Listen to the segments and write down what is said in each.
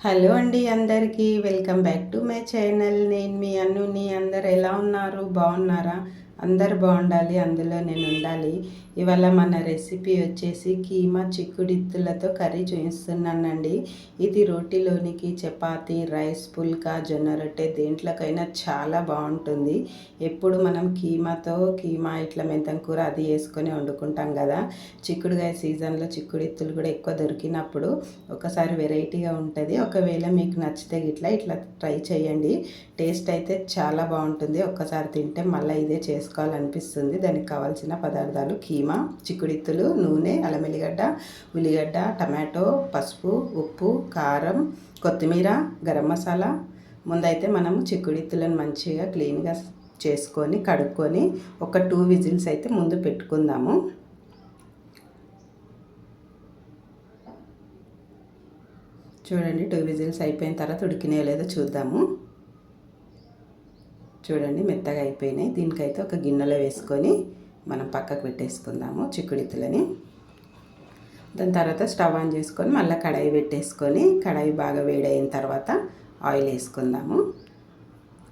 Hello అండి అందరికీ welcome back to my channel. నేను మీ అన్నుని అందరు ఎలా ఉన్నారు? బాగున్నారా? అందరు బాగుండాలి అందులో నేను ఉండాలి. ఇవాళ మన రెసిపీ వచ్చేసి కీమా చిక్కుడిత్తులతో కర్రీ చూపిస్తున్నానండి ఇది రోటీలోనికి చపాతి రైస్ పుల్కా జొన్న రొట్టె దేంట్లోకైనా చాలా బాగుంటుంది. ఎప్పుడు మనం కీమాతో కీమా ఇట్లా మెంతం కూర అది వేసుకొని వండుకుంటాం కదా. చిక్కుడుగాయ సీజన్లో చిక్కుడిత్తులు కూడా ఎక్కువ దొరికినప్పుడు ఒకసారి వెరైటీగా ఉంటుంది. ఒకవేళ మీకు నచ్చితే ఇట్లా ఇట్లా ట్రై చేయండి. టేస్ట్ అయితే చాలా బాగుంటుంది. ఒక్కసారి తింటే మళ్ళీ ఇదే చేస్తాం చేసుకోవాలనిపిస్తుంది దానికి కావాల్సిన పదార్థాలు కీమా చిక్కుడిత్తులు నూనె అల్లం ఎల్లిగడ్డ ఉల్లిగడ్డ టమాటో పసుపు ఉప్పు కారం కొత్తిమీర గరం మసాలా. ముందైతే మనము చిక్కుడిత్తులను మంచిగా క్లీన్గా చేసుకొని కడుక్కొని ఒక టూ విజిల్స్ అయితే ముందు పెట్టుకుందాము. చూడండి టూ విజిల్స్ అయిపోయిన తర్వాత ఉడికినాయో లేదో చూద్దాము. చూడండి మెత్తగా అయిపోయినాయి. దీనికైతే ఒక గిన్నెలో వేసుకొని మనం పక్కకు పెట్టేసుకుందాము చిక్కుడితులని. దాని తర్వాత స్టవ్ ఆన్ చేసుకొని మళ్ళీ కడాయి పెట్టేసుకొని కడాయి బాగా వేడైన తర్వాత ఆయిల్ వేసుకుందాము.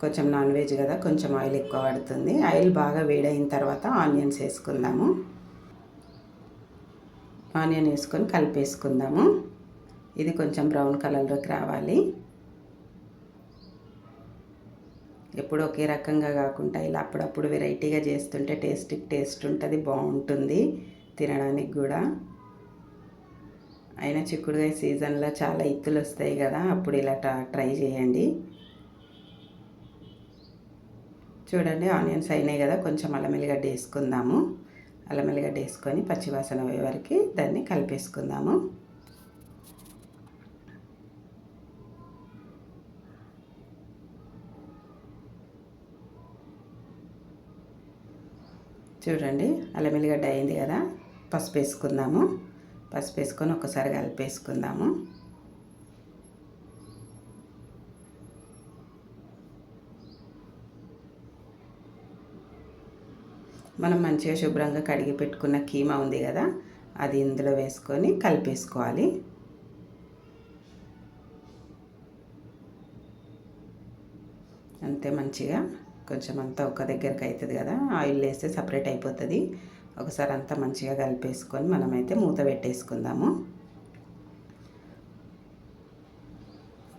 కొంచెం నాన్ వెజ్ కదా కొంచెం ఆయిల్ ఎక్కువ పడుతుంది. ఆయిల్ బాగా వేడైన తర్వాత ఆనియన్స్ వేసుకుందాము. ఆనియన్ వేసుకొని కలిపేసుకుందాము. ఇది కొంచెం బ్రౌన్ కలర్లోకి రావాలి. ఎప్పుడు ఒకే రకంగా కాకుండా ఇలా అప్పుడప్పుడు వెరైటీగా చేస్తుంటే టేస్ట్ టేస్ట్ ఉంటుంది బాగుంటుంది తినడానికి కూడా. అయినా చిక్కుడుగాయ సీజన్లో చాలా ఇత్తులు వస్తాయి కదా అప్పుడు ఇలా ట్రై చేయండి. చూడండి ఆనియన్స్ అయినాయి కదా కొంచెం అల్లం ఎల్లిగడ్డ వేసుకుందాము. అల్లం ఎల్లిగడ్డ వేసుకొని పచ్చివాసన అయ్యే వరకు దాన్ని కలిపేసుకుందాము. చూడండి అల్లం ఎల్లిగడ్డ అయింది కదా పసుపు వేసుకుందాము. పసుపు వేసుకొని ఒకసారి కలిపేసుకుందాము మనం మంచిగా శుభ్రంగా కడిగి పెట్టుకున్న కీమా ఉంది కదా అది ఇందులో వేసుకొని కలిపేసుకోవాలి అంతే మంచిగా. కొంచెం అంతా ఒక దగ్గరకు అవుతుంది కదా ఆయిల్ వేస్తే సపరేట్ అయిపోతుంది. ఒకసారి అంతా మంచిగా కలిపేసుకొని మనమైతే మూత పెట్టేసుకుందాము.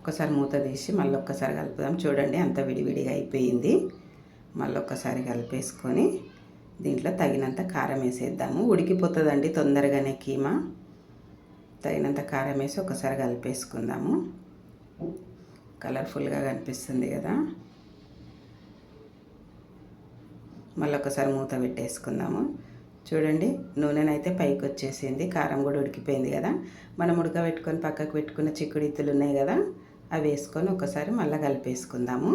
ఒకసారి మూత తీసి మళ్ళీ ఒక్కసారి కలుపుదాం. చూడండి అంత విడివిడిగా అయిపోయింది. మళ్ళీ ఒక్కసారి కలిపేసుకొని దీంట్లో తగినంత కారం వేసేద్దాము. ఉడికిపోతుందండి తొందరగానే కీమా. తగినంత కారం వేసి ఒకసారి కలిపేసుకుందాము. కలర్ఫుల్గా కనిపిస్తుంది కదా. మళ్ళీ ఒకసారి మూత పెట్టేసుకుందాము. చూడండి నూనెనైతే పైకి వచ్చేసింది. కారం కూడా ఉడికిపోయింది కదా. మనం ఉడకబెట్టుకొని పక్కకు పెట్టుకున్న చిక్కుడు ఇత్తులు ఉన్నాయి కదా అవి వేసుకొని ఒకసారి మళ్ళీ కలిపేసుకుందాము.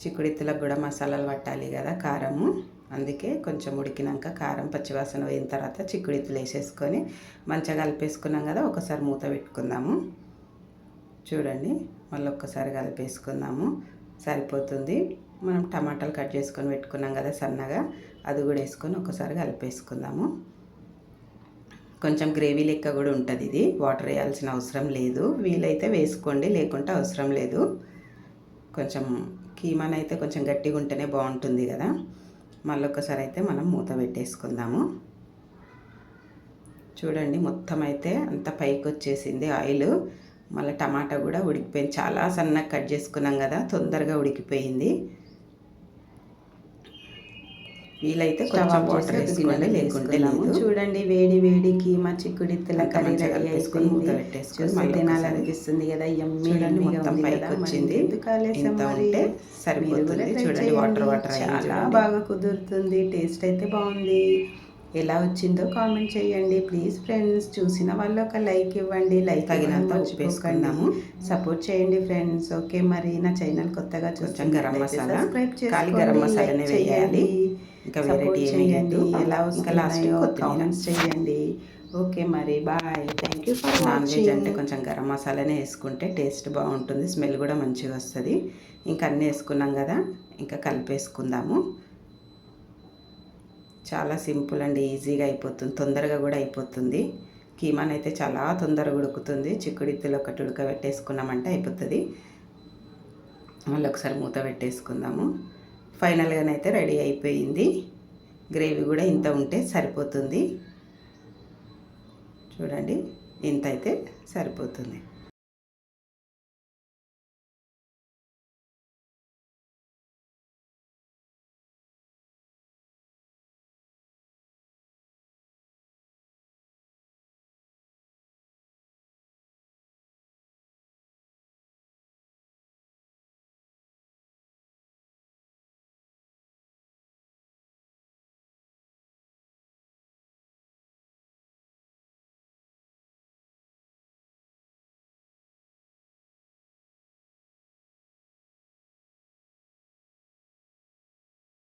చిక్కుడిత్తులకు కూడా మసాలాలు పట్టాలి కదా కారము. అందుకే కొంచెం ఉడికినాక కారం పచ్చివాసన పోయిన తర్వాత చిక్కుడిత్తులు వేసేసుకొని మంచిగా కలిపేసుకున్నాం కదా ఒకసారి మూత పెట్టుకుందాము. చూడండి మళ్ళీ ఒక్కసారి కలిపేసుకుందాము. సరిపోతుంది. మనం టమాటాలు కట్ చేసుకొని పెట్టుకున్నాం కదా సన్నగా అది కూడా వేసుకొని ఒకసారి కలిపేసుకుందాము. కొంచెం గ్రేవీ లెక్క కూడా ఉంటుంది ఇది. వాటర్ వేయాల్సిన అవసరం లేదు. వీలైతే వేసుకోండి లేకుంటే అవసరం లేదు. కొంచెం కీమాన్ అయితే కొంచెం గట్టిగా ఉంటేనే బాగుంటుంది కదా. మళ్ళీ ఒకసారి అయితే మనం మూత పెట్టేసుకుందాము. చూడండి మొత్తం అయితే అంత పైకి వచ్చేసింది ఆయిల్. మళ్ళీ టమాటా కూడా ఉడికిపోయింది. చాలా సన్నగా కట్ చేసుకున్నాం కదా తొందరగా ఉడికిపోయింది. వీలైతే కొంచెం వాటర్ వేసుకోండి లేకుంటే చూడండి వేడి వేడి కీమా చిక్కుడిత్తుల కర్రీ రెడీ మూత పెట్టేసుకొని తినాలనిపిస్తుంది కదా ఎమ్మి మొత్తం పైకి వచ్చింది. ఉంటే సరిపోతుంది. చూడండి వాటర్ వాటర్ చాలా బాగా కుదురుతుంది. టేస్ట్ అయితే బాగుంది. ఎలా వచ్చిందో కామెంట్ చేయండి. ప్లీజ్ ఫ్రెండ్స్ చూసిన వాళ్ళు ఒక లైక్ ఇవ్వండి. లైక్ తగినంత వేసుకున్నాము సపోర్ట్ చేయండి ఫ్రెండ్స్ ఓకే మరి నా ఛానల్ కొత్తగా చూసాం గరం మసాలా సబ్స్క్రైబ్ గరం మసాలానే వేయాలి. ఇంకా వెరైటీ చేయండి. ఎలా ఇంకా లాస్ట్ కామెంట్స్ చేయండి. ఓకే మరి bye thank you for non veg అంటే కొంచెం గరం మసాలానే వేసుకుంటే టేస్ట్ బాగుంటుంది స్మెల్ కూడా మంచిగా వస్తుంది. ఇంకా అన్నీ వేసుకున్నాం కదా ఇంకా కలిపేసుకుందాము. చాలా సింపుల్ అండి ఈజీగా అయిపోతుంది తొందరగా కూడా అయిపోతుంది. కీమాన్ అయితే చాలా తొందరగా ఉడుకుతుంది. చిక్కుడిత్తులు ఒకటి ఉడకబెట్టేసుకున్నామంటే అయిపోతుంది. మళ్ళీ ఒకసారి మూత పెట్టేసుకుందాము. ఫైనల్గానైతే రెడీ అయిపోయింది. గ్రేవీ కూడా ఇంత ఉంటే సరిపోతుంది. చూడండి ఇంత అయితే సరిపోతుంది.